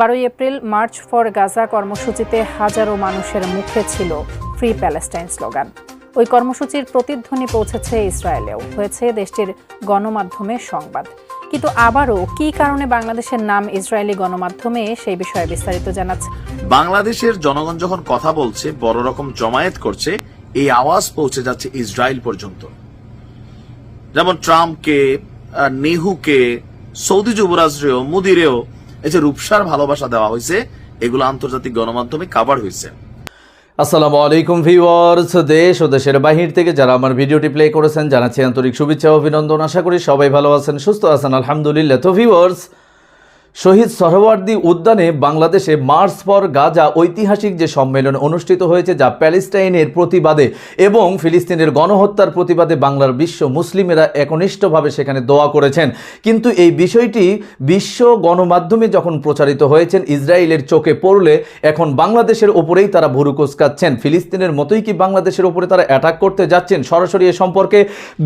বারোই April, March for Gaza কর্মসূচিতে হাজারো মানুষের মুখে ছিল ফ্রি প্যালেস্টাইন স্লোগান। ওই কর্মসূচির প্রতিধ্বনি পৌঁছেছে ইসরায়েলেও। হয়েছে দেশটির গণমাধ্যমে সংবাদ। কিন্তু আবারও কি কারণে বাংলাদেশের নাম ইসরায়েলি গণমাধ্যমে, সেই বিষয়ে বিস্তারিত জানাচ্ছে। বাংলাদেশের জনগণ যখন কথা বলছে, বড় রকম জমায়েত করছে, এই আওয়াজ পৌঁছে যাচ্ছে ইসরায়েল পর্যন্ত। যেমন ট্রাম্পকে নেহুকে, সৌদি যুবরাজরেও, মুদিরেও এই যে রূপসার ভালোবাসা দেওয়া হয়েছে, এগুলো আন্তর্জাতিক গণমাধ্যমে কাভার হয়েছে। আসসালামু আলাইকুম ভিউয়ার্স দেশ ও দেশের বাহির থেকে যারা আমার ভিডিওটি প্লে করেছেন, জানাচ্ছি আন্তরিক শুভেচ্ছা অভিনন্দন। আশা করি সবাই ভালো আছেন, সুস্থ আছেন, আলহামদুলিল্লাহ। তো ভিউয়ার্স শহীদ সরোয়ার্দী উদ্যানে বাংলাদেশে মার্চ ফর গাজা ঐতিহাসিক যে সম্মেলন অনুষ্ঠিত হয়েছে যা প্যালেস্টাইনের প্রতিবাদে এবং ফিলিস্তিনের গণহত্যার প্রতিবাদে বাংলার বিশ্ব মুসলিমেরা একনিষ্ঠভাবে সেখানে দোয়া করেছেন। কিন্তু এই বিষয়টি বিশ্ব গণমাধ্যমে যখন প্রচারিত হয়েছেন, ইসরায়েলের চোখে পড়লে এখন বাংলাদেশের ওপরেই তারা ভুরু কোচকাচ্ছেন। ফিলিস্তিনের মতোই কি বাংলাদেশের ওপরে তারা অ্যাটাক করতে যাচ্ছেন? সরাসরি এ সম্পর্কে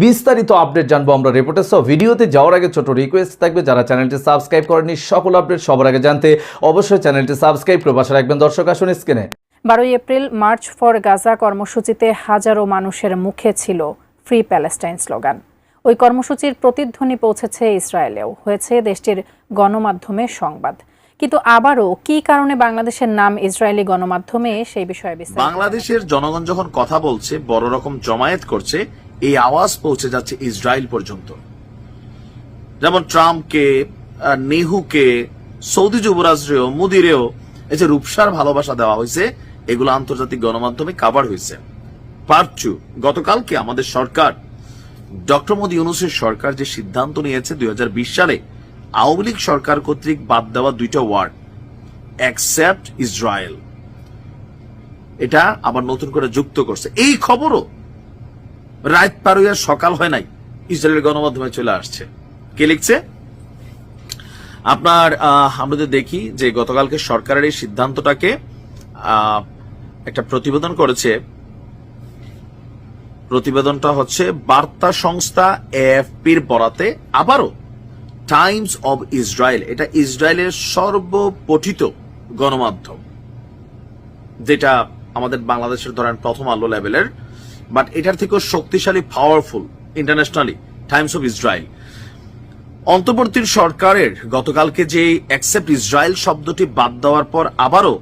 বিস্তারিত আপডেট জানব আমরা রিপোর্টার সহ ভিডিওতে যাওয়ার আগে ছোট রিকোয়েস্ট থাকবে, যারা চ্যানেলটি সাবস্ক্রাইব করেনি সকল আপডেট সবার আগে জানতে অবশ্যই চ্যানেলটি সাবস্ক্রাইব করে পাশে রাখবেন। দর্শক আসুন স্ক্রিনে। বারোই এপ্রিল মার্চ ফর গাজা কর্মসূচিতে হাজারো মানুষের মুখে ছিল ফ্রি প্যালেস্টাইন স্লোগান। ওই কর্মসূচির প্রতিধ্বনি পৌঁছেছে ইসরায়েলেও। হয়েছে দেশটির গণমাধ্যমে সংবাদ। কিন্তু আবারও কি কারণে বাংলাদেশের নাম ইসরায়েলি গণমাধ্যমে সেই বিষয়ে বিস্তারিত। বাংলাদেশের জনগণ যখন কথা বলছে বড় রকম জমায়েত করছে এই আওয়াজ পৌঁছে যাচ্ছে ইসরায়েল পর্যন্ত। যেমন ট্রাম্পকে নেহুকে সৌদি যুবরাজরেও, মুদিরেও এই যে রূপসার ভালোবাসা দেওয়া হয়েছে, এগুলো আন্তর্জাতিক গণমাধ্যমে কাভার হয়েছে। পার্ট টু গতকালকে আমাদের সরকার, ডক্টর মোদী ইউনুসের সরকার যে সিদ্ধান্ত নিয়েছে দুই হাজার বিশ সালে, আওয়ামী লীগ সরকার কর্তৃক বাদ দেওয়া দুইটা ওয়ার্ড অ্যাকসেপ্ট ইসরায়েল এটা আবার নতুন করে যুক্ত করছে। এই খবরও রাত পার সকাল হয় নাই, ইসরায়েলের গণমাধ্যমে চলে আসছে। কে লিখছে? আপনার আমরা যদি দেখি যে গতকালকে সরকারের এই সিদ্ধান্তটাকে একটা প্রতিবেদন করেছে। প্রতিবেদনটা হচ্ছে, বার্তা সংস্থা এএফপির বরাতে আবারও টাইমস অব ইসরায়েল, এটা ইসরায়েলের সর্বপঠিত গণমাধ্যম, যেটা আমাদের বাংলাদেশের ধরেন প্রথম আলো লেভেলের, বাট এটার থেকেও শক্তিশালী powerful internationally Times of Israel অন্তর্বর্তীর সরকারের গতকালকে যে অ্যাকসেপ্ট ইসরায়েল শব্দটি বাদ দেওয়ার পর আবারও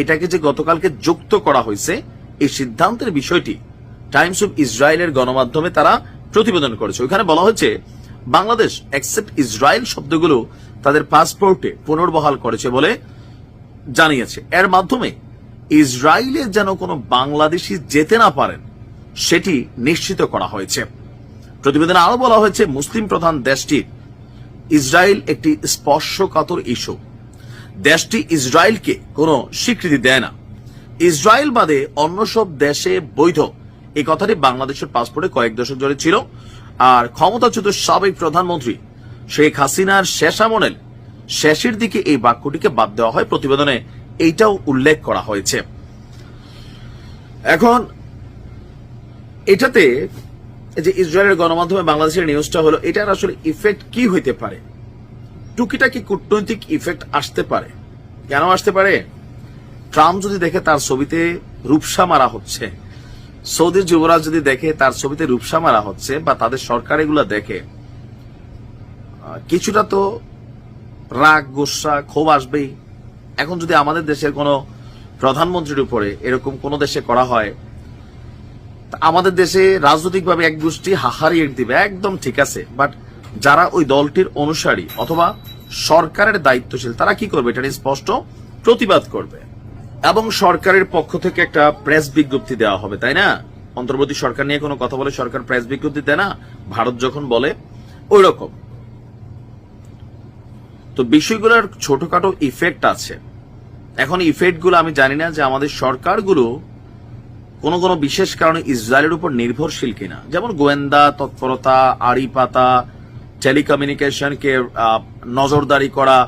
এটাকে যে গতকালকে যুক্ত করা হয়েছে, এই সিদ্ধান্তের বিষয়টি টাইমস অফ ইসরায়েলের গণমাধ্যমে তারা প্রতিবেদন করেছে। ওখানে বলা হয়েছে, বাংলাদেশ অ্যাকসেপ্ট ইসরায়েল শব্দগুলো তাদের পাসপোর্টে পুনর্বহাল করেছে বলে জানিয়েছে। এর মাধ্যমে ইসরায়েলে যেন কোনো বাংলাদেশি যেতে না পারেন, সেটি নিশ্চিত করা হয়েছে। প্রতিবেদনে আরও বলা হয়েছে, মুসলিম প্রধান দেশটি ইসরায়েল একটি স্পর্শকাতর ইস্যু। দেশটি ইসরায়েলকে কোনো স্বীকৃতি দেয় না। ইসরায়েল বাদে অন্য সব দেশে বৈধ। এই কথাটি বাংলাদেশের পাসপোর্টে কয়েক দশক ধরে ছিল। আর ক্ষমতাচ্যুত সাবেক প্রধানমন্ত্রী শেখ হাসিনার শেষ আমলের শেষের দিকে এই বাক্যটিকে বাদ দেওয়া হয়। প্রতিবেদনে এইটাও উল্লেখ করা হয়েছে। এখন এটাতে যে ইসরায়েলের গণমাধ্যমে বাংলাদেশের নিউজটা হলো, এটার আসলে ইফেক্ট কি হইতে পারে? টুকিটাকি কূটনৈতিক ইফেক্ট আসতে পারে? কেন আসতে পারে? ট্রাম্প যদি দেখে তার ছবিতে রূপসা মারা হচ্ছে সৌদি যুবরাজ যদি দেখে তার ছবিতে রূপসা মারা হচ্ছে বা তাদের সরকার এগুলো দেখে কিছুটা তো রাগ, গোসা, ক্ষোভ আসবেই। এখন যদি আমাদের দেশের কোনো প্রধানমন্ত্রীর উপরে এরকম কোনো দেশে করা হয় আমাদের দেশে রাজনৈতিকভাবে এক গোষ্ঠী হাহারি হাহারিয়ে দিবে, একদম ঠিক আছে। বাট যারা ওই দলটির অনুসারী অথবা সরকারের দায়িত্বশীল, তারা কি করবে? এটা স্পষ্ট প্রতিবাদ করবে। এবং সরকারের পক্ষ থেকে একটা প্রেস বিজ্ঞপ্তি দেওয়া হবে, তাই না? অন্তর্বর্তী সরকার নিয়ে কোনো কথা বলে সরকার প্রেস বিজ্ঞপ্তি দেয় না? ভারত যখন বলে ওই রকম তো বিষয়গুলোর ছোটখাটো ইফেক্ট আছে। এখন ইফেক্টগুলো আমি জানি না যে আমাদের সরকারগুলো কোনো কোনো বিশেষ কারণে ইসরায়েলের উপর নির্ভরশীল কিনা? যেমন গোয়েন্দা, তৎপরতা আড়ি পাতা টেলিকমিউনিকেশনকে নজরদারি করা।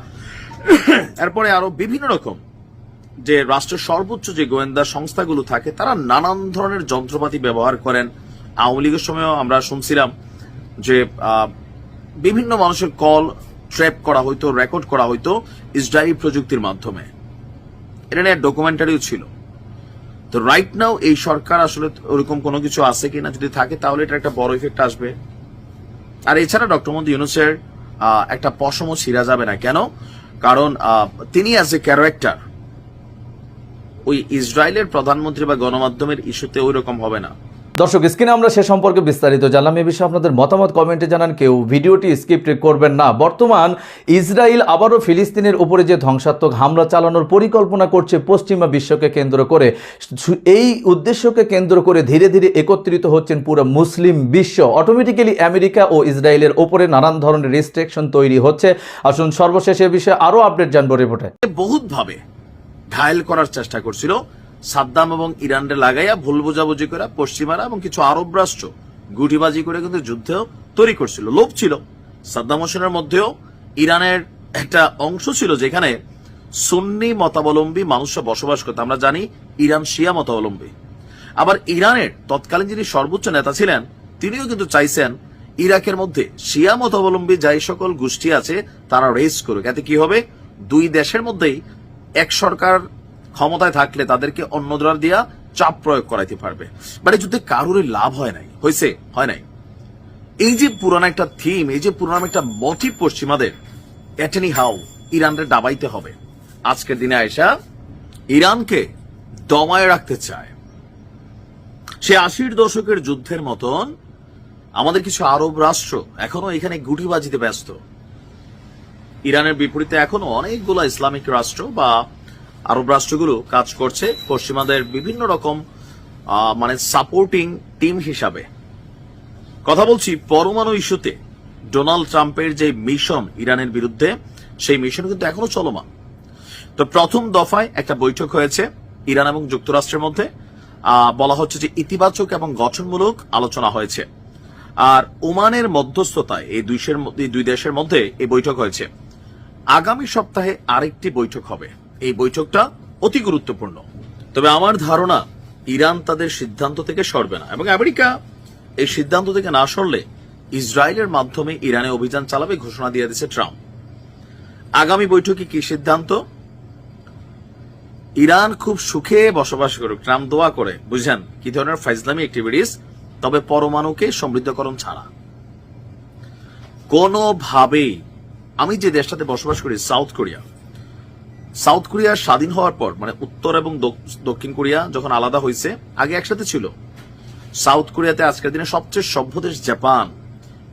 এরপরে আরও বিভিন্ন রকম যে রাষ্ট্রের সর্বোচ্চ যে গোয়েন্দা সংস্থাগুলো থাকে, তারা নানান ধরনের যন্ত্রপাতি ব্যবহার করেন। আওয়ামী লীগের সময়ও আমরা শুনছিলাম যে বিভিন্ন মানুষের কল ট্র্যাপ করা হইতো, রেকর্ড করা হইতো ইসরায়েলি প্রযুক্তির মাধ্যমে। এটা নিয়ে ডকুমেন্টারিও ছিল। তো রাইট নাও এই সরকার আসলে ওরকম কোনো কিছু আছে কিনা যদি থাকে, তাহলে এটা একটা বড় ইফেক্ট আসবে। আর এছাড়া ডক্টর মোহাম্মদ ইউনুসের একটা পশমও ছিঁড়া যাবে না। কেন? কারণ তিনি অ্যাজ এ ক্যারেক্টার ওই ইসরায়েলের প্রধানমন্ত্রী বা গণমাধ্যমের ইস্যুতে ওই রকম হবে না। দর্শক, স্ক্রিনে আমরা সে সম্পর্কে বিস্তারিত জানলাম। এ বিষয়ে আপনাদের মতামত কমেন্টে জানান কেউ। ভিডিওটি স্ক্রিপ্ট করবেন না। বর্তমান ইসরায়েল আবারও ফিলিস্তিনের উপরে যে ধ্বংসাত্মক হামলা চালানোর পরিকল্পনা করছে, পশ্চিমা বিশ্বকে কেন্দ্র করে। এই উদ্দেশ্যকে কেন্দ্র করে ধীরে ধীরে একত্রিত হচ্ছেন পুরো মুসলিম বিশ্ব। অটোমেটিক্যালি আমেরিকা ও ইসরায়েলের ওপরে নানান ধরনের রেস্ট্রিকশন তৈরি হচ্ছে। আসুন সর্বশেষ এ বিষয়ে আরও আপডেট জানব রিপোর্টে। বহুত ভাবে ঘায়েল করার চেষ্টা করছিল সাদ্দাম এবং ইরানরে লাগাইয়া ভুল বোঝাবুঝি করে পশ্চিমারা এবং কিছু আরব রাষ্ট্র গুটিবাজি করে কিন্তু যুদ্ধ তৈরি করছিল লোভ ছিল। সাদ্দাম হোসেনের মধ্যেও ইরানের একটা অংশ ছিল যেখানে সুন্নি মতাবলম্বী মানুষরা বসবাস করতো। আমরা জানি ইরান শিয়া মতাবলম্বী। আবার ইরানের তৎকালীন যিনি সর্বোচ্চ নেতা ছিলেন, তিনিও কিন্তু চাইছেন ইরাকের মধ্যে শিয়া মতাবলম্বী যাই সকল গোষ্ঠী আছে তারা রেস করুক। এতে কি হবে? দুই দেশের মধ্যেই এক সরকার ক্ষমতায় থাকলে তাদেরকে অন্য দল দিয়া চাপ প্রয়োগ করাইতে পারবে। মানে যুদ্ধে কারোরই লাভ হয় নাই। হয়েছে হয় নাই। এই যে পুরানো একটা থিম, এই যে পুরানো একটা মোটিভ পশ্চিমাদের এটেনি হাউ ইরানরে দাবাইতে হবে। আজকের দিনে আয়সা ইরানকে দমায় রাখতে চায়। সে আশির দশকের যুদ্ধের মতন আমাদের কিছু আরব রাষ্ট্র এখনও এখানে গুটিবাজিতে ব্যস্ত। ইরানের বিপরীতে এখনও অনেকগুলো ইসলামিক রাষ্ট্র বা আরব রাষ্ট্রগুলো কাজ করছে। পশ্চিমাদের বিভিন্ন রকম মানে সাপোর্টিং টিম হিসাবে। কথা বলছি পরমাণু ইস্যুতে। ডোনাল্ড ট্রাম্পের যে মিশন ইরানের বিরুদ্ধে, সেই মিশন কিন্তু এখনও চলমান। তো প্রথম দফায় একটা বৈঠক হয়েছে ইরান এবং যুক্তরাষ্ট্রের মধ্যে। বলা হচ্ছে যে ইতিবাচক এবং গঠনমূলক আলোচনা হয়েছে। আর ওমানের মধ্যস্থতায় এই দুই দেশের মধ্যে এই বৈঠক হয়েছে। আগামী সপ্তাহে আরেকটি বৈঠক হবে। এই বৈঠকটা অতি গুরুত্বপূর্ণ। তবে আমার ধারণা, ইরান তাদের সিদ্ধান্ত থেকে সরবে না এবং আমেরিকা এই সিদ্ধান্ত থেকে না সরলে ইসরায়েলের মাধ্যমে ইরানে অভিযান চালাবে ঘোষণা দিয়ে দিয়েছে ট্রাম্প। আগামী বৈঠকে কি সিদ্ধান্ত? ইরান খুব সুখে বসবাস করুক, ট্রাম্প দোয়া করে। বুঝছেন কি ধরনের ফাইজলামি অ্যাক্টিভিটিস তবে পরমাণুকে সমৃদ্ধকরণ ছাড়া। কোনোভাবেই আমি যে দেশটাতে বসবাস করি সাউথ কোরিয়া সাউথ কোরিয়া স্বাধীন হওয়ার পর মানে উত্তর এবং দক্ষিণ কোরিয়া যখন আলাদা হয়েছে, আগে একসাথে ছিল। সাউথ কোরিয়াতে আজকের দিনে সবচেয়ে সভ্য দেশ জাপান।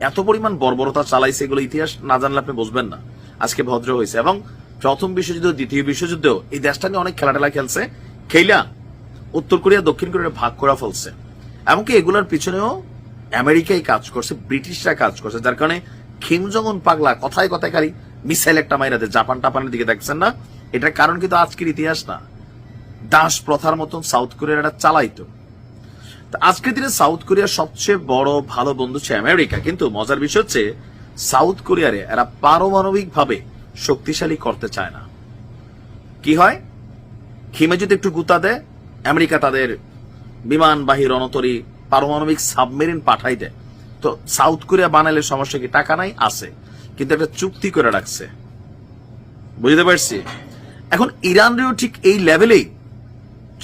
এত পরিমাণ বর্বরতা চালাইছে এগুলো ইতিহাস না জানলে আপনি বুঝবেন না। আজকে ভদ্র হয়েছে এবং প্রথম বিশ্বযুদ্ধ, দ্বিতীয় বিশ্বযুদ্ধেও এই দেশটা নিয়ে অনেক খেলাটেলা খেলছে। খেইলা, উত্তর কোরিয়া, দক্ষিণ কোরিয়া ভাগ করা ফেলছে। এমনকি এগুলোর পিছনেও আমেরিকাই কাজ করছে, ব্রিটিশরা কাজ করছে, যার কারণে খিম পাগলা কথায় কথায় খালি মিসাইল একটা মাইরা দেয়। জাপান টাপানের দিকে দেখছেন না? এটার কারণ কিন্তু আজকের ইতিহাস না। দাস প্রথার মতন সাউথ কোরিয়ার এটা চালাইতো। আজকের দিনে সাউথ কোরিয়ার সবচেয়ে বড় ভালো বন্ধু হচ্ছে আমেরিকা। কিন্তু মজার বিষয় হচ্ছে, সাউথ কোরিয়ারে এরা পারমাণবিক ভাবে শক্তিশালী করতে চায় না। কি হয়? খিমে যদি একটু গুতা দেয়, আমেরিকা তাদের বিমানবাহী রণতরী পারমাণবিক সাবমেরিন পাঠাই দেয়। তো সাউথ কোরিয়া বানালে সমস্যা কি? টাকা নাই, আছে। কিন্তু একটা চুক্তি করে রাখছে। বুঝতে পারছি? এখন ইরানরেও ঠিক এই লেভেলেই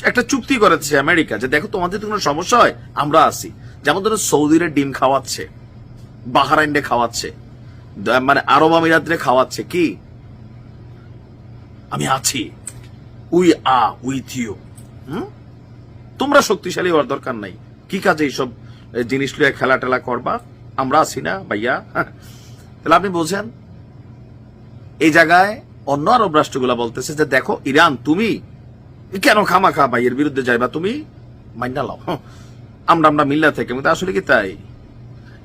একটা চুক্তি করেছে আমেরিকা যে দেখো তোমাদের যদি কোনো সমস্যা হয়, আমরা আছি। যেমন ধরো সৌদিরে ডিম খাওয়াচ্ছে বাহারাইন্ডে খাওয়াচ্ছে মানে আরব আমিরাতরে খাওয়াচ্ছে। কি? আমি আছি। We are with you. তোমরা শক্তিশালী হওয়ার দরকার নাই। কি কাজে এইসব জিনিস লিয়ে খেলা টেলা করবা? আমরা আছি না, ভাইয়া। তাহলে আপনি বোঝেন, এই জায়গায় অন্য আরব রাষ্ট্রগুলা বলতেছে যে, দেখো, ইরান, তুমি কেন খামা খা ভাইয়ের বিরুদ্ধে যাইবা? তুমি মাইনা লাও আমরা আমরা মিল্লা থেকে আসলে কি তাই?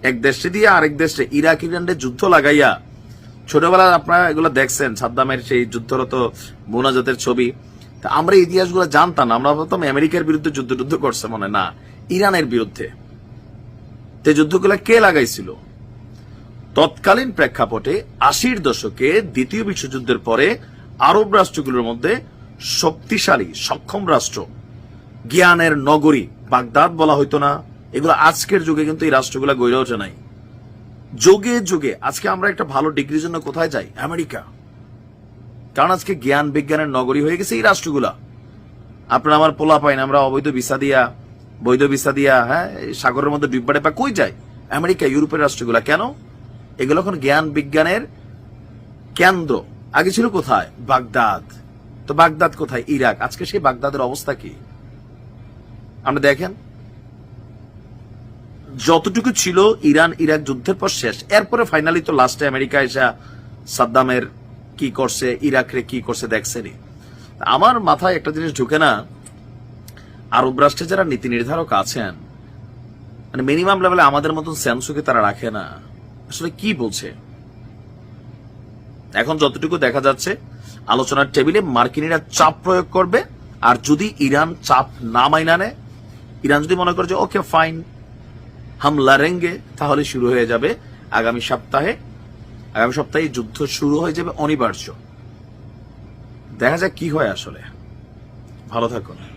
এক দেশে দিয়ে আরেক দেশে ইরাক, ইরানে যুদ্ধ লাগাইয়া, ছোটবেলায় আপনারা এগুলো দেখছেন, সাদ্দামের সেই যুদ্ধরত মোনাজাতের ছবি। তা আমরা ইতিহাসগুলো জানতাম আমরা ভাবতাম আমেরিকার বিরুদ্ধে যুদ্ধ যুদ্ধ করছে মনে না, ইরানের বিরুদ্ধে। তে যুদ্ধগুলো কে লাগাইছিল? তৎকালীন প্রেক্ষাপটে আশির দশকে দ্বিতীয় বিশ্বযুদ্ধের পরে আরব রাষ্ট্রগুলোর মধ্যে শক্তিশালী, সক্ষম রাষ্ট্র। জ্ঞানের নগরী, বাগদাদ বলা হইতো না। এগুলো আজকের যুগে কিন্তু এই রাষ্ট্রগুলো গড়ে ওঠে নাই। যোগে যোগে, আজকে আমরা একটা ভালো ডিগ্রির জন্য কোথায় যাই? আমেরিকা। কারণ আজকে জ্ঞান বিজ্ঞানের নগরী হয়ে গেছে এই রাষ্ট্রগুলা। আপনার আমার পোলা পাইন, আমরা অবৈধ ভিসা দিয়া, বৈধ ভিসা দিয়া হ্যাঁ সাগরের মধ্যে ডিব্বাটে পা কই যায় আমেরিকা, ইউরোপের রাষ্ট্রগুলা। কেন? এগুলো এখন জ্ঞান বিজ্ঞানের কেন্দ্র। আগে ছিল কোথায়? বাগদাদ। তো বাগদাদ কোথায়? ইরাক। আজকে সেই বাগদাদের অবস্থা কি? আপনি দেখেন। যতটুকু ছিল ইরান, ইরাক যুদ্ধের পর শেষ। এরপরে ফাইনালি তো লাস্টে আমেরিকা এসে সাদ্দামের কি করছে, ইরাকরে কি করছে দেখছেনি আমার মাথায় একটা জিনিস ঢুকে না, আরব রাষ্ট্রে যারা নীতি নির্ধারক আছেন মানে মিনিমাম লেভেলে আমাদের মতন সেন্সকে তারা রাখে না? আসলে কি বলছে? এখন যতটুকু দেখা যাচ্ছে, আলোচনার টেবিলে মার্কিনীরা চাপ প্রয়োগ করবে, আর যদি ইরান চাপ না মাইনা নেয়, ইরান যদি মনে করে যে, ওকে, ফাইন হাম লারেঙ্গে তাহলে শুরু হয়ে যাবে আগামী সপ্তাহে আগামী সপ্তাহে যুদ্ধ শুরু হয়ে যাবে অনিবার্য। দেখা যাক কি হয় আসলে। ভালো থাকুন।